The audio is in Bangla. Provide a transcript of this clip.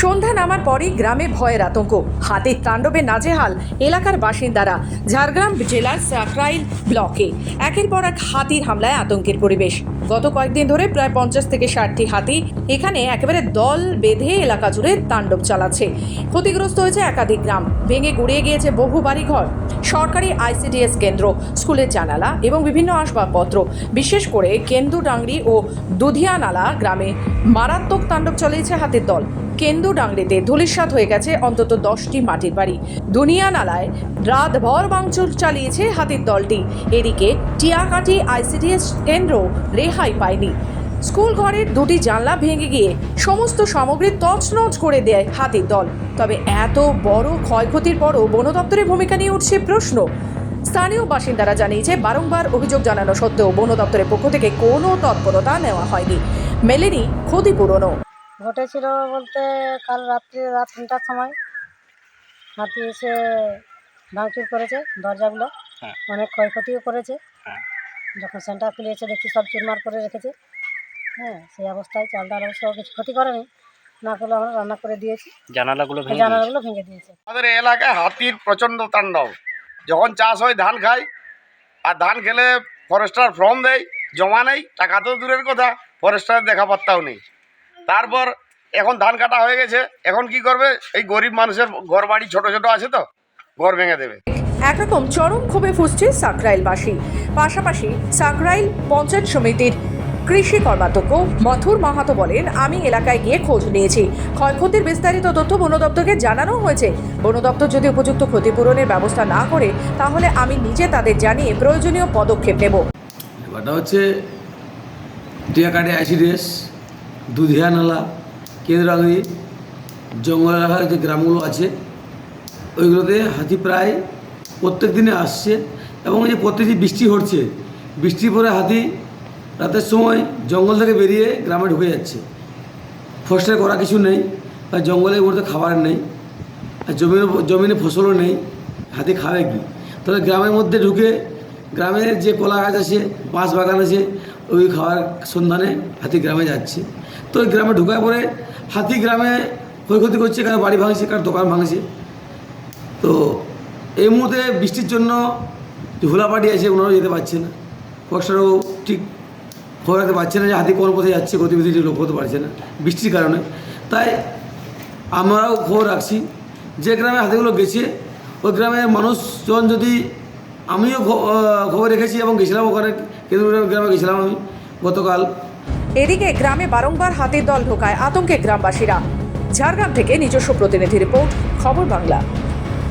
সন্ধ্যা নামার পরই গ্রামে ভয়ের আতঙ্ক। হাতির তাণ্ডবে নাজেহাল এলাকার বাসিন্দারা ঝাড়গ্রাম জেলার সাকরাইল ব্লকে। একের পর এক হাতির হামলায় আতঙ্কের পরিবেশ। গত কয়েকদিন ধরে প্রায় পঞ্চাশ থেকে ষাটটি হাতি এখানে একেবারে দল বেঁধে এলাকা জুড়ে তাণ্ডব চালাচ্ছে। ক্ষতিগ্রস্ত হয়েছে একাধিক গ্রাম। ভেঙে গুড়িয়ে গিয়েছে বহু বাড়িঘর। সরকারি আইসিডিএস কেন্দ্র, স্কুলের জানালা এবং বিভিন্ন আসবাবপত্র। বিশেষ করে কেন্দুডাংরি ও দুধিয়ানালা গ্রামে মারাত্মক তাণ্ডব চালিয়েছে হাতির দল। কেন্দুডাংরিতে ধুলিস্বাদ হয়ে গেছে অন্তত দশটি মাটির বাড়ি। দুনিয়া নালায় রাতভর ভাঙচুর চালিয়েছে হাতির দলটি। এদিকে টিয়াকাটি আইসিডিএস কেন্দ্র রেহাই পায়নি। স্কুল ঘরের দুটি জানলা ভেঙে গিয়ে সমস্ত সামগ্রী তছনছ করে দেয় হাতির দল। তবে এত বড় ক্ষয়ক্ষতির পরও বন দপ্তরের ভূমিকা নিয়ে উঠছে প্রশ্ন। স্থানীয় বাসিন্দারা জানিয়েছে, বারংবার অভিযোগ জানানো সত্ত্বেও বন দপ্তরের পক্ষ থেকে কোনো তৎপরতা নেওয়া হয়নি। মেলেনি ক্ষতিপূরণও ঘটেছিল বলতে কাল রাত্রি রাত তিনটার সময়। হাতি এসে ভাঙচুর করেছে দরজাগুলো। হ্যাঁ। অনেক ক্ষয়ক্ষতিও করেছে। হ্যাঁ। যখন সেন্টার খুলিয়েছে দেখছি সব চুরমার করে রেখেছে। হ্যাঁ সেই অবস্থায় চাল ডাল অবশ্য কিছু ক্ষতি করেনি। না করলে আমরা রান্না করে দিয়েছি। জানালাগুলো জানালাগুলো ভেঙে দিয়েছে। আমাদের এলাকায় হাতির প্রচণ্ড তাণ্ডব। যখন চাষ হয় ধান খায় আর ধান খেলে ফরেস্টার ফর্ম দেয়। জমা নেই, টাকা তো দূরের কথা ফরেস্টার দেখা পাত্তাও নেই। তারপর এখন ধান কাটা হয়ে গেছে, এখন কি করবে? এই গরিব মানুষের ঘর বাড়ি ছোট ছোট আছে তো, ঘর ভেঙে দেবে। একরকম চরম ক্ষোভে ফুসছে সাকরাইলবাসী। পাশাপাশি সাকরাইল পঞ্চায়েত সমিতির কৃষি কর্মাধ্যক্ষ মথুর মাহাতো বলেন, আমি এলাকায় গিয়ে খোঁজ নিয়েছি। ক্ষয়ক্ষতির বিস্তারিত তথ্য বন দপ্তরকে জানানো হয়েছে। বন দপ্তর যদি উপযুক্ত ক্ষতিপূরণের ব্যবস্থা না করে, তাহলে আমি নিজে তাদের জানিয়ে প্রয়োজনীয় পদক্ষেপ নেব। ব্যাপারটা হচ্ছে টিয়াকাটি আইসিডিএস দুধিয়া নালা কেন্দ্রাঙ্গি জঙ্গল এলাকার যে গ্রামগুলো আছে, ওইগুলোতে হাতি প্রায় প্রত্যেক দিনে আসছে এবং এই যে প্রত্যেকদিন বৃষ্টি হচ্ছে বৃষ্টির পরে হাতি রাতের সময় জঙ্গল থেকে বেরিয়ে গ্রামে ঢুকে যাচ্ছে। ফসলের করা কিছু নেই, বা জঙ্গলে উঠতে খাবার নেই, আর জমির জমিনে ফসলও নেই, হাতি খাবে কি? তাহলে গ্রামের মধ্যে ঢুকে গ্রামের যে কলা গাছ আছে, বাঁশ বাগান আছে, ওই খাওয়ার সন্ধানে হাতি গ্রামে যাচ্ছে। তো ওই গ্রামে ঢুকার পরে হাতি গ্রামে ক্ষয়ক্ষতি করছে কারও বাড়ি ভাঙছে কারও দোকান ভাঙছে। তো এই মুহূর্তে বৃষ্টির জন্য যে হুলাপাটি আছে, ওনারাও যেতে পারছে না। ফসলও ঠিক খবর রাখতে পারছে না যে হাতি কোন পথে যাচ্ছে, গতিবিধি লোক করতে পারছে না বৃষ্টির কারণে। তাই আমরাও খবর রাখছি, যে গ্রামে হাতিগুলো গেছে, ওই গ্রামের মানুষজন যদি আমিও খবর রেখেছি এবং গেছিলাম ওখানে কেন্দ্র গ্রামে গেছিলাম আমি গতকাল। এদিকে গ্রামে বারংবার হাতির দল ঢোকায় আতঙ্কে গ্রামবাসীরা। ঝাড়গ্রাম থেকে নিজস্ব প্রতিনিধি রিপোর্ট, খবর বাংলা।